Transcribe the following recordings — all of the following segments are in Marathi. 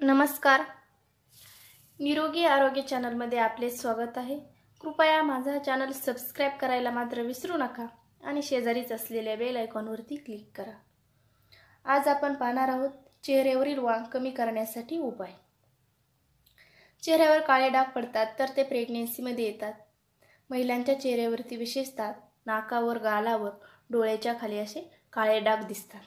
नमस्कार. निरोगी आरोग्य चॅनलमध्ये आपले स्वागत आहे. कृपया माझा चॅनल सबस्क्राईब करायला मात्र विसरू नका आणि शेजारीच असलेल्या बेल आयकॉनवरती क्लिक करा. आज आपण पाहणार आहोत चेहऱ्यावरील वांग कमी करण्यासाठी उपाय. चेहऱ्यावर काळे डाग पडतात तर ते प्रेग्नेन्सीमध्ये येतात. महिलांच्या चेहऱ्यावरती विशेषतः नाकावर गालावर डोळ्याच्या खाली असे काळे डाग दिसतात.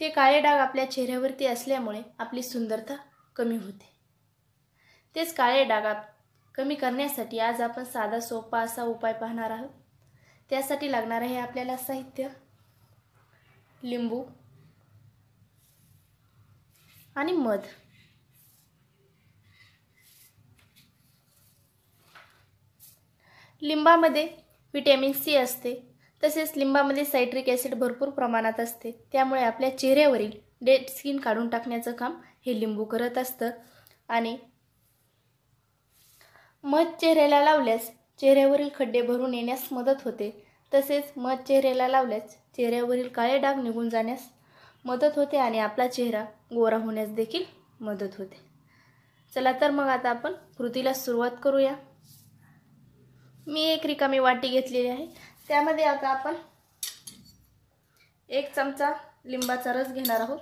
ते काळे डाग आपल्या चेहऱ्यावरती असल्यामुळे आपली सुंदरता कमी होते. तेच काळे डाग कमी करण्यासाठी आज आपण साधा सोपा असा उपाय पाहणार आहोत. त्यासाठी लागणार आहे आपल्याला साहित्य लिंबू आणि मध. लिंबामध्ये व्हिटॅमिन सी असते. तसेच लिंबामध्ये सायट्रिक ॲसिड भरपूर प्रमाणात असते. त्यामुळे आपल्या चेहऱ्यावरील डेड स्किन काढून टाकण्याचं काम हे लिंबू करत असतं. आणि मध चेहऱ्याला लावल्यास चेहऱ्यावरील खड्डे भरून येण्यास मदत होते. तसेच मध चेहऱ्याला लावल्यास चेहऱ्यावरील काळे डाग निघून जाण्यास मदत होते आणि आपला चेहरा गोरा होण्यास देखील मदत होते. चला तर मग आता आपण कृतीला सुरुवात करूया. मी एक रिकामी वाटी घेतलेली आहे. त्यामध्ये आता आपण एक चमचा लिंबाचा रस घेणार आहोत.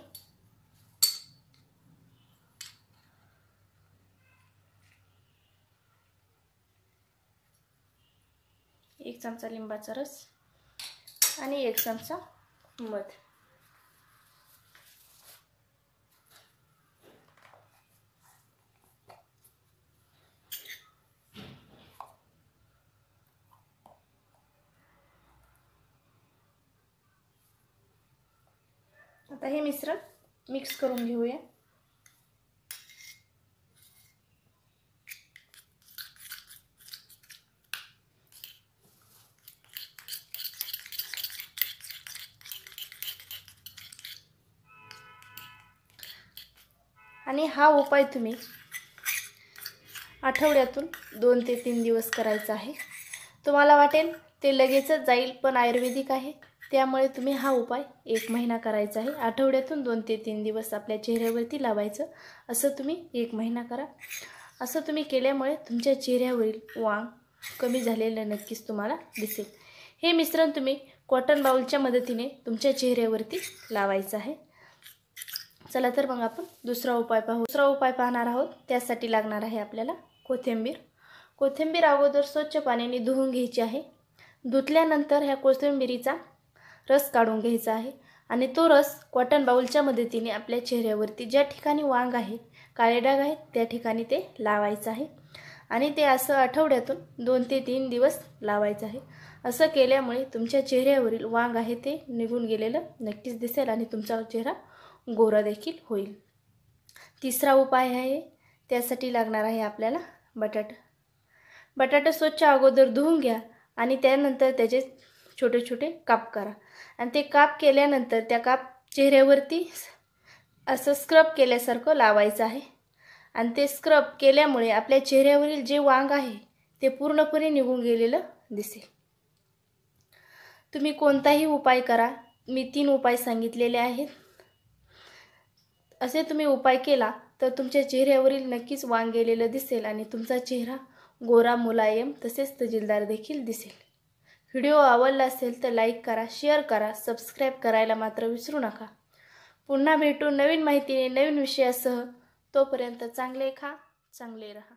एक चमचा लिंबाचा रस आणि एक चमचा मध. आता हे मिश्रण मिक्स करून घेऊया. आणि हा उपाय तुम्ही आठवड्यातून दोन ते तीन दिवस करायचा आहे. तुम्हाला वाटेल ते लगेचच जाईल पण आयुर्वेदिक आहे. त्यामुळे तुम्ही हा उपाय एक महिना करायचा आहे. आठवड्यातून दोन ते तीन दिवस आपल्या चेहऱ्यावरती लावायचं. असं तुम्ही एक महिना करा. असं तुम्ही केल्यामुळे तुमच्या चेहऱ्यावरील वांग कमी झालेलं नक्कीच तुम्हाला दिसेल. हे मिश्रण तुम्ही कॉटन बाउलच्या मदतीने तुमच्या चेहऱ्यावरती लावायचं आहे. चला तर मग आपण दुसरा उपाय पाहू. दुसरा उपाय पाहणार आहोत. त्यासाठी लागणार आहे आपल्याला कोथिंबीर. कोथिंबीर अगोदर स्वच्छ पाण्याने धुवून घ्यायची आहे. धुतल्यानंतर ह्या कोथिंबीरीचा रस काढून घ्यायचा आहे. आणि तो रस कॉटन बाउलच्या मदतीने आपल्या चेहऱ्यावरती ज्या ठिकाणी वांग आहे काळे डाग आहेत त्या ठिकाणी ते लावायचं आहे. आणि ते असं आठवड्यातून दोन ते तीन दिवस लावायचं आहे. असं केल्यामुळे तुमच्या चेहऱ्यावरील वांग आहे ते निघून गेलेलं नक्कीच दिसेल आणि तुमचा चेहरा गोरा देखील होईल. तिसरा उपाय आहे त्यासाठी लागणार आहे आपल्याला बटाटा. बटाटा स्वच्छ अगोदर धुवून घ्या आणि त्यानंतर त्याचे छोटे छोटे काप करा. आणि ते काप केल्यानंतर त्या काप चेहऱ्यावरती असं स्क्रब केल्यासारखं लावायचं आहे. आणि ते स्क्रब केल्यामुळे आपल्या चेहऱ्यावरील जे वांग आहे ते पूर्णपणे निघून गेलेलं दिसेल. तुम्ही कोणताही उपाय करा. मी तीन उपाय सांगितलेले आहेत. असे तुम्ही उपाय केला तर तुमच्या चेहऱ्यावरील नक्कीच वांग गेलेलं दिसेल आणि तुमचा चेहरा गोरा मुलायम तसेच तजिलदार देखील दिसेल. व्हिडिओ आवडला असेल तर लाईक करा शेअर करा सबस्क्राईब करायला मात्र विसरू नका. पुन्हा भेटू नवीन माहितीने नवीन विषयासह. तोपर्यंत चांगले खा चांगले रहा.